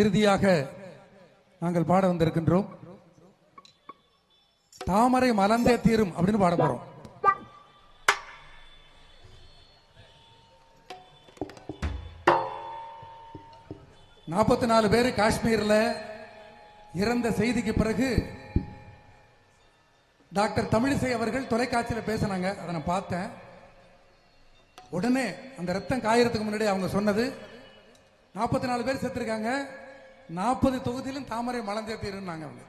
இறுதியாக நாங்கள் பாட வந்திருக்கின்றோம். தாமரை மலர்ந்தே தீரும் அப்படின்னு பாட போறோம். நாற்பத்தி நாலு பேர் காஷ்மீர்ல இறந்த செய்திக்கு பிறகு டாக்டர் தமிழிசை அவர்கள் தொலைக்காட்சியில் பேசினாங்க. அதை நான் பார்த்தேன். உடனே அந்த ரத்தம் காயறதுக்கு முன்னாடி அவங்க சொன்னது. நாற்பத்தி நாலு பேர் செத்துருக்காங்க. நாற்பது தொகுதியிலும் தாமரை மலர்ந்தே தீருன்னாங்க அவங்க.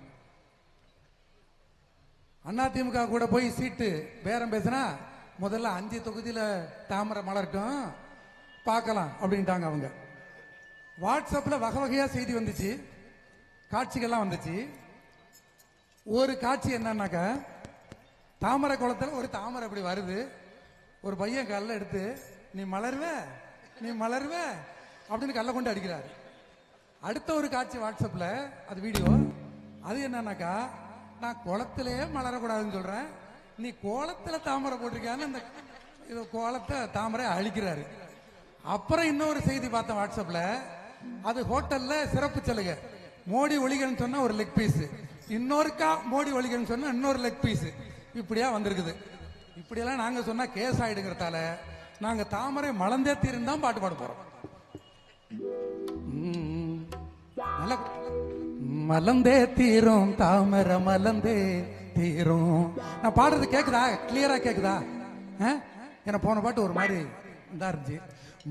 அண்ணா திமுக கூட போய் சீட்டு பேரம் பேசினா முதல்ல அஞ்சு தொகுதியில் தாமரை மலரட்டும் பார்க்கலாம் அப்படின்ட்டாங்க அவங்க. வாட்ஸ்அப்பில் வகை வகையாக செய்தி வந்துச்சு. காட்சிகள்லாம் வந்துச்சு. ஒரு காட்சி என்னன்னாக்கா தாமரை குளத்துல ஒரு தாமரை இப்படி வருது. ஒரு பையன் கல்ல எடுத்து நீ மலருவ நீ மலருவ அப்படின்னு கல்ல கொண்டு அடிக்கிறாரு. அடுத்த ஒரு காட்சி வாட்ஸ்அப்பில் அது வீடியோ அது என்னன்னாக்கா நான் குளத்திலேயே மலரக்கூடாதுன்னு சொல்கிறேன் நீ கோலத்தில் தாமரை போட்டிருக்கியான்னு அந்த இது கோலத்தை தாமரை அழிக்கிறாரு. அப்புறம் இன்னொரு செய்தி பார்த்தேன் வாட்ஸ்அப்பில் அது ஹோட்டலில் சிறப்பு சலுகை. மோடி ஒளிகள்னு சொன்னால் ஒரு லெக் பீஸு இன்னொருக்கா மோடி ஒளிகள்னு சொன்னால் இன்னொரு லெக் பீஸு இப்படியா வந்திருக்குது. இப்படியெல்லாம் நாங்கள் சொன்னால் கேஸ் ஆகிடுங்கிறதால நாங்கள் தாமரை மலர்ந்தே தீருந்தான் தான் பாட்டு பாட போகிறோம் நல்லா மலந்தே தீரும் தாமர மலந்தே தீரும். நான் பாடுறது கேக்குதா? கிளியரா கேக்குதா? ஆ? என்ன போன பாட்டு ஒரு மாதிரி இதா இருந்துச்சு.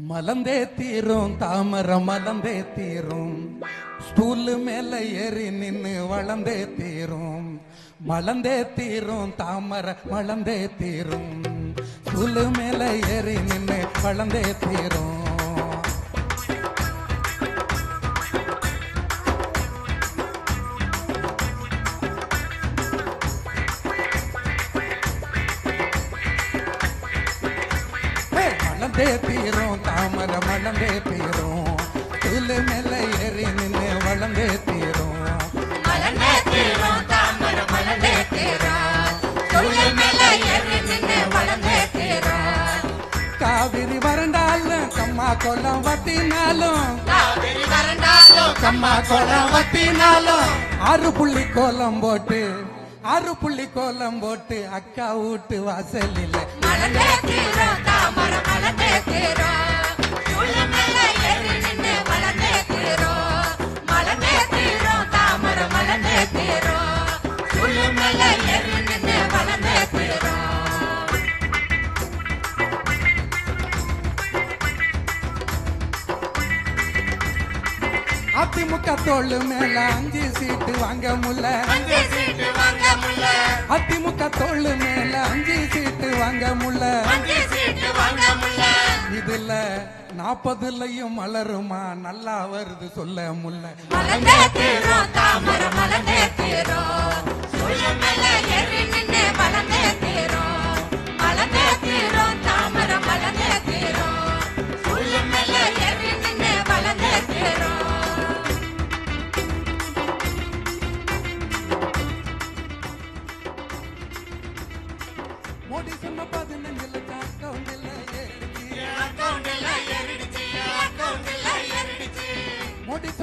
மலந்தே தீரும் தாமர மலந்தே தீரும். ஸ்டூல் மேல ஏறி நின்று வளந்தே தீரும். மலந்தே தீரும் தாமர மலந்தே தீரும். ஸ்டூல் மேல ஏறி நின்று வளந்தே தீரும். ஹே, மலர்ந்தே தீரும் தாமரை மலர்ந்தே தீரும். துளு மேல ஏறி நின்று வளர்ந்தே தீரும். தாமரை மலர்ந்தே தீரும். துள்ளி மேல ஏறி நின்னு வளர்ந்தே தீரும். காவிரி வறண்டாலும் கம்மா கொல்லம் வத்தினாலும். காவிரி வறண்டாலும் கம்மா கொல்லம் வத்தினாலும். ஆறு புள்ளி கோலம் போட்டு ஆறு புள்ளி கோலம் போட்டு அக்கா வீட்டு வாசலில் மலர்ந்தே தீரும் அதிமுக தோளு மேல அஞ்சு சீட்டு வாங்க முல்ல அதிமுக தோளு மேல அஞ்சு சீட்டு வாங்க முல்ல நாற்பதுலயும் மலருமா? நல்லா வருது சொல்ல முல்ல. மலர்ந்தே தீரும் தாமரை மலர்ந்தே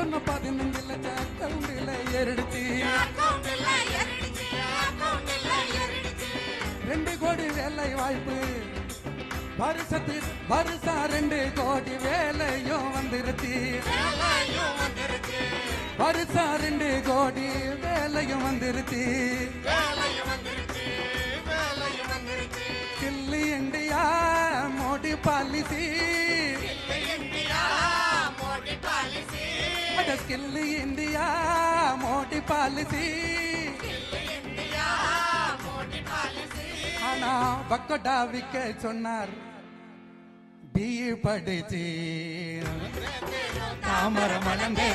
சொன்ன பதினஞ்சுல அக்கௌண்ட்ல ஏறிடுச்சு. அக்கௌண்ட்ல ரெண்டு கோடி வேலை வாய்ப்பு. வருஷத்து வருஷம் ரெண்டு கோடி வேலையும் வந்துருச்சு. வருஷம் ரெண்டு கோடி வேலையும் வந்துருச்சு. வேலையும் வந்துருச்சு கில்லி இண்டியா மோடி பாலிசி. கில்லி இந்தியா மோடி பாலிசி. ஆனா பக்கோடா விக்க சொன்னார் பிஇ படிச்சு. தாமர மலந்தே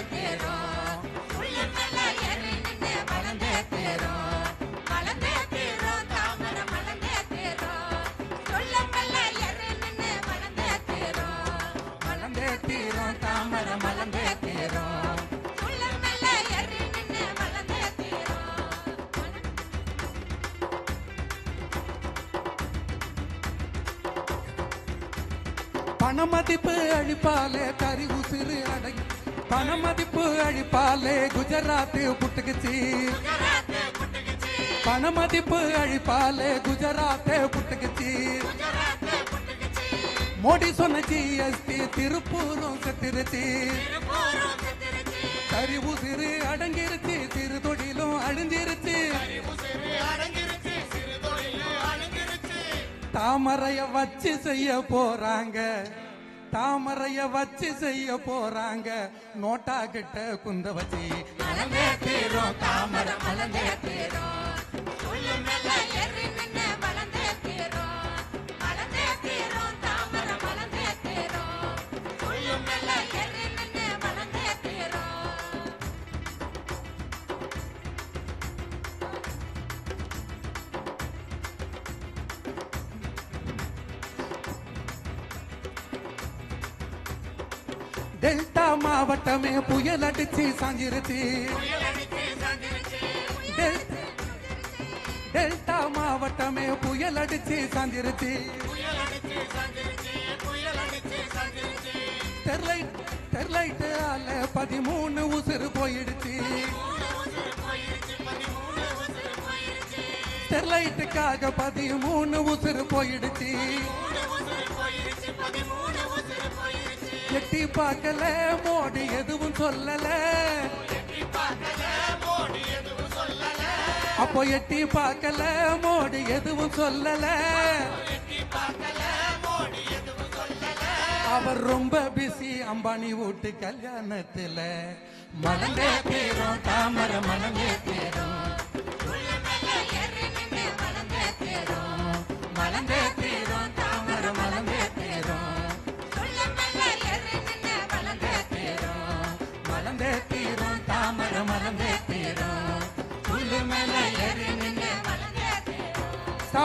பண மதிப்பு அழிப்பாலே கறி உசிறு அடங்கி பண மதிப்பு அழிப்பாலே குஜராத் புட்டுக்குச்சு. குஜராத் புட்டுக்குச்சு. பண மதிப்பு அழிப்பாலே குஜராத் புட்டுக்குச்சு. மோடி சொன்ன ஜிஎஸ்டி திருப்பூரும் செத்துருச்சு. கறி உசிறு அடங்கிருச்சு சிறு தொழிலும் அழிஞ்சிருச்சு. தாமரைய வச்சு செய்ய போறாங்க. தாமரைய வச்சு செய்ய போறாங்க. நோட்டா கிட்ட குந்த வச்சு. தாமரை டெல்டா மாவட்டமே புயல் அடிச்சு சாஞ்சிருச்சு. டெல்டா மாவட்டமே புயல் அடிச்சு சாஞ்சிருச்சு. ஸ்டெர்லைட் ஸ்டெர்லைட் ஆல பதிமூணு உசுறு போயிடுச்சு. ஸ்டெர்லைட்டுக்காக பதிமூணு உசுறு போயிடுச்சு. எட்டி பார்க்கல மோடி எதுவும் சொல்லல. அப்போ எட்டி பார்க்கல மோடி எதுவும் சொல்லல. அவர் ரொம்ப பிஸி அம்பானி வீட்டு கல்யாணத்துல. மலந்தே பேரும் தாமர மலந்தே தீரும் மலந்தே தீரும்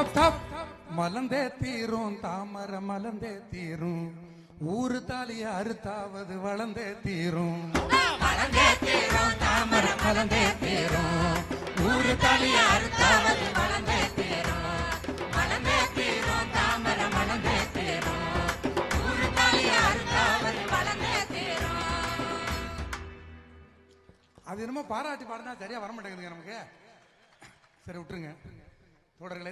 டாப் டாப் மலந்தே தீரும் தாமர மலந்தே தீரும். ஊரு தாலிய அறுத்தாவது வளர்ந்தே தீரும். மலர்ந்தே தீரும் தாமர மலந்தே தீரும். ஊரு தாலிய அறுத்தாவது வளர்ந்தே தீரும். மலர்ந்தே தீரும் தாமர மலர்ந்தே தீரும். ஊரு தாலியா அறுத்தாவது வளர்ந்தே தீரும். அது என்னமோ பாராட்டி பாடினா சரியா வர மாட்டேங்குதுங்க நமக்கு. சரி விட்டுருங்க. தொடர்களே